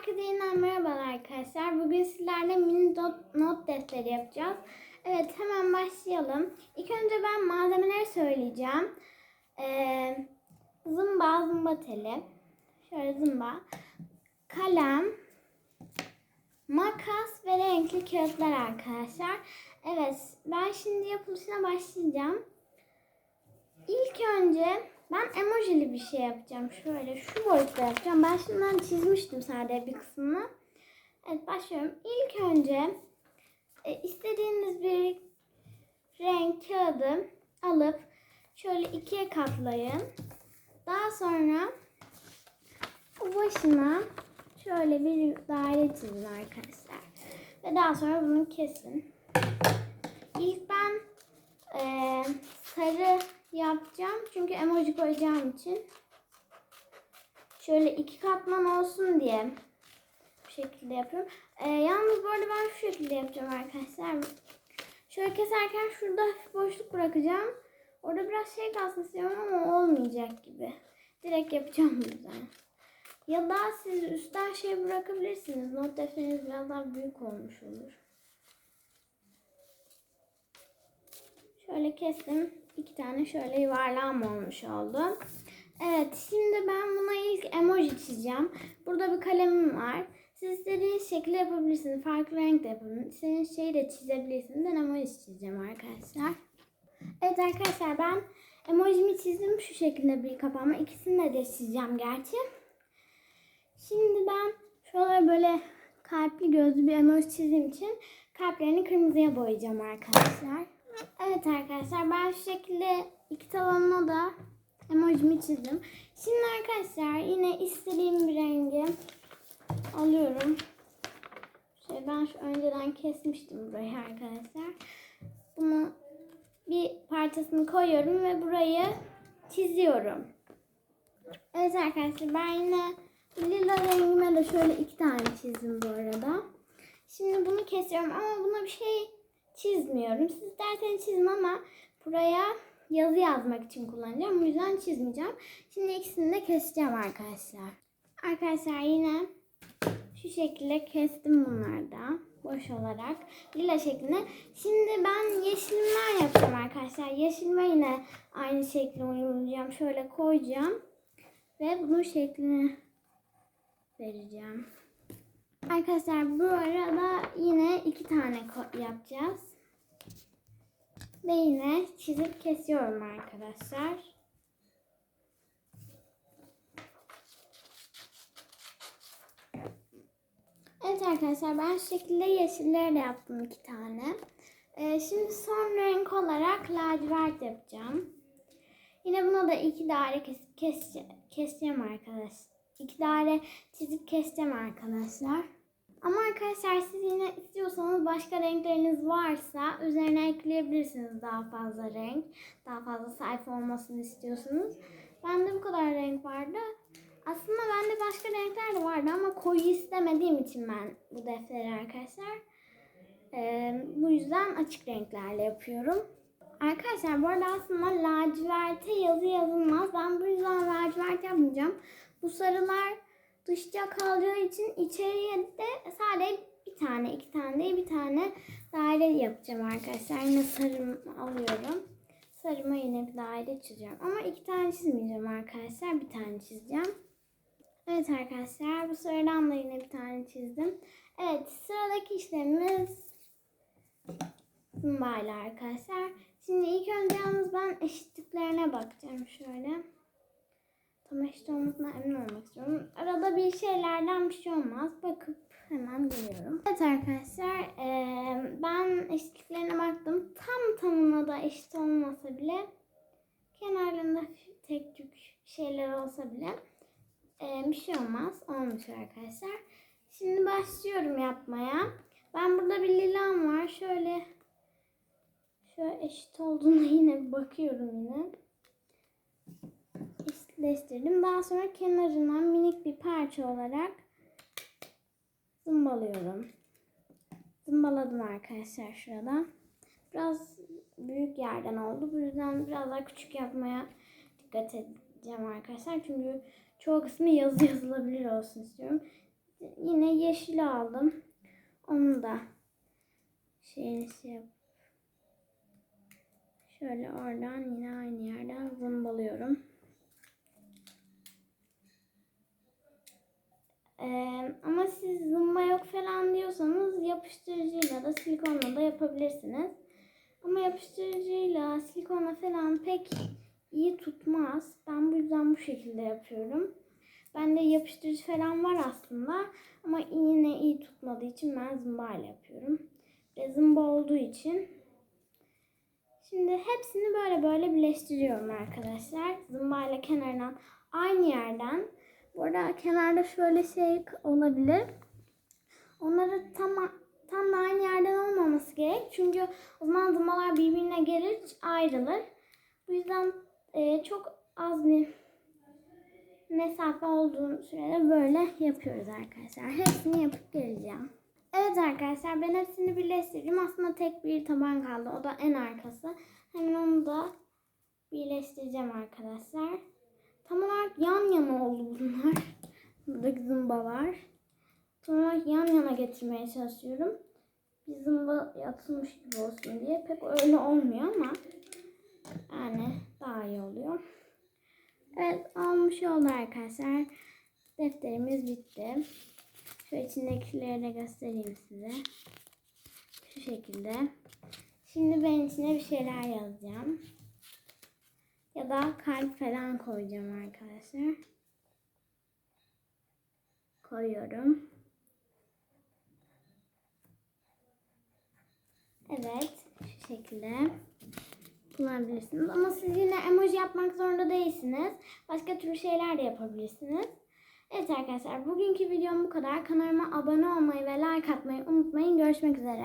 Herkese yeniden merhabalar arkadaşlar. Bugün sizlerle mini not, not defteri yapacağız. Evet hemen başlayalım. İlk önce ben malzemeleri söyleyeceğim. Ee, zımba, zımba teli. Şöyle zımba. Kalem. Makas ve renkli kağıtlar arkadaşlar. Evet ben şimdi yapılışına başlayacağım. İlk önce ben emojili bir şey yapacağım. Şöyle şu boyutta yapacağım. Ben şimdiden çizmiştim sadece bir kısmını. Evet başlıyorum. İlk önce e, istediğiniz bir renk kağıdı alıp şöyle ikiye katlayın. Daha sonra bu başına şöyle bir daire çizin arkadaşlar. Ve daha sonra bunu kesin. İlk ben e, sarı yapacağım. Çünkü emoji koyacağım için. Şöyle iki katman olsun diye bu şekilde yapıyorum. Ee, yalnız bu arada ben şu şekilde yapacağım arkadaşlar. Şöyle keserken şurada hafif boşluk bırakacağım. Orada biraz şey kalsın istiyorum ama olmayacak gibi. Direkt yapacağım bu. Ya da siz üstten şey bırakabilirsiniz. Not defteriniz biraz daha büyük olmuş olur. Şöyle kestim. İki tane şöyle yuvarlağım olmuş oldu. Evet şimdi ben buna ilk emoji çizeceğim. Burada bir kalemim var. Siz istediğiniz şekilde yapabilirsiniz. Farklı renk de. İstediğiniz şeyi de çizebilirsiniz. Ben emoji çizeceğim arkadaşlar. Evet arkadaşlar ben emojimi çizdim. Şu şekilde bir kapağıma. İkisini de çizeceğim gerçi. Şimdi ben şöyle böyle kalpli gözlü bir emoji çizdiğim için kalplerini kırmızıya boyayacağım arkadaşlar. Evet arkadaşlar ben şu şekilde iki tavanına da emojimi çizdim. Şimdi arkadaşlar yine istediğim bir rengi alıyorum. Şey ben şu önceden kesmiştim burayı arkadaşlar. Bunu bir parçasını koyuyorum ve burayı çiziyorum. Evet arkadaşlar ben yine lila rengime de şöyle iki tane çizdim bu arada. Şimdi bunu kesiyorum ama buna bir şey çizmiyorum. Siz isterseniz çizin ama buraya yazı yazmak için kullanacağım. O yüzden çizmeyeceğim. Şimdi ikisini de keseceğim arkadaşlar. Arkadaşlar yine şu şekilde kestim bunları da boş olarak lila şeklinde. Şimdi ben yeşilmer yapacağım arkadaşlar. Yeşilme yine aynı şekli uygulayacağım. Şöyle koyacağım ve bunun şeklini vereceğim. Arkadaşlar bu arada yine iki tane yapacağız. Ve yine çizip kesiyorum arkadaşlar. Evet arkadaşlar ben şu şekilde yeşilleri de yaptım iki tane. Ee, şimdi son renk olarak lacivert yapacağım. Yine buna da iki daire kes, kes, keseceğim arkadaşlar. İki daire çizip keseceğim arkadaşlar. Ama arkadaşlar siz yine istiyorsanız başka renkleriniz varsa üzerine ekleyebilirsiniz daha fazla renk. Daha fazla sayfa olmasını istiyorsanız. Bende bu kadar renk vardı. Aslında bende başka renkler de vardı ama koyu istemediğim için ben bu defteri arkadaşlar. Ee, bu yüzden açık renklerle yapıyorum. Arkadaşlar bu arada aslında laciverte yazı yazılmaz. Ben bu yüzden lacivert yapmayacağım. Bu sarılar dışça kalacağı için içeriye de sadece bir tane, iki tane değil bir tane daire yapacağım arkadaşlar. Yine sarım alıyorum. Sarıma yine bir daire çizeceğim. Ama iki tane çizmeyeceğim arkadaşlar. Bir tane çizeceğim. Evet arkadaşlar bu sıradan da yine bir tane çizdim. Evet sıradaki işlemimiz zımbayla arkadaşlar. Şimdi ilk önce yalnız ben eşitliklerine bakacağım şöyle. Eşit olmasına emin olmak istiyorum. Arada bir şeylerden bir şey olmaz. Bakıp hemen geliyorum. Evet arkadaşlar ben eşitliklerine baktım. Tam tamına da eşit olmasa bile kenarlarında tek tük şeyler olsa bile bir şey olmaz. Olmuş arkadaşlar. Şimdi başlıyorum yapmaya. Ben burada bir lilam var. Şöyle şöyle eşit olduğuna yine bakıyorum yine eşitleştirdim. Daha sonra kenarından minik bir parça olarak zımbalıyorum. Zımbaladım arkadaşlar şurada. Biraz büyük yerden oldu. Bu yüzden biraz daha küçük yapmaya dikkat edeceğim arkadaşlar. Çünkü çoğu kısmı yazı yazılabilir olsun istiyorum. yine yeşil aldım. Onu da şeyini şey yap. Şöyle oradan yine aynı yerden zımbalıyorum. Ee, ama siz zımba yok falan diyorsanız yapıştırıcıyla da silikonla da yapabilirsiniz. Ama yapıştırıcıyla silikonla falan pek iyi tutmaz. Ben bu yüzden bu şekilde yapıyorum. Bende yapıştırıcı falan var aslında. Ama yine iyi tutmadığı için ben zımba ile yapıyorum. Ve zımba olduğu için. Şimdi hepsini böyle böyle birleştiriyorum arkadaşlar. Zımba ile kenarından aynı yerden. Bu arada kenarda şöyle şey olabilir. Onları tam tam da aynı yerden olmaması gerek. Çünkü o zaman zımbalar birbirine gelir, ayrılır. Bu yüzden e, çok az bir mesafe olduğu sürede böyle yapıyoruz arkadaşlar. Hepsini yapıp geleceğim. Evet arkadaşlar ben hepsini birleştirdim. Aslında tek bir taban kaldı. O da en arkası. Hemen onu da birleştireceğim arkadaşlar. Tam olarak yan yana oldu bunlar. Buradaki zımbalar. Tam olarak yan yana getirmeye çalışıyorum. Bir zımba atılmış gibi olsun diye. Pek öyle olmuyor ama yani daha iyi oluyor. Evet olmuş oldu arkadaşlar. Defterimiz bitti. Şu içindekileri de göstereyim size. Şu şekilde. Şimdi ben içine bir şeyler yazacağım. Da kalp falan koyacağım arkadaşlar. Koyuyorum. Evet. Şu şekilde kullanabilirsiniz. Ama siz yine emoji yapmak zorunda değilsiniz. Başka türlü şeyler de yapabilirsiniz. Evet arkadaşlar bugünkü videom bu kadar. Kanalıma abone olmayı ve like atmayı unutmayın. Görüşmek üzere.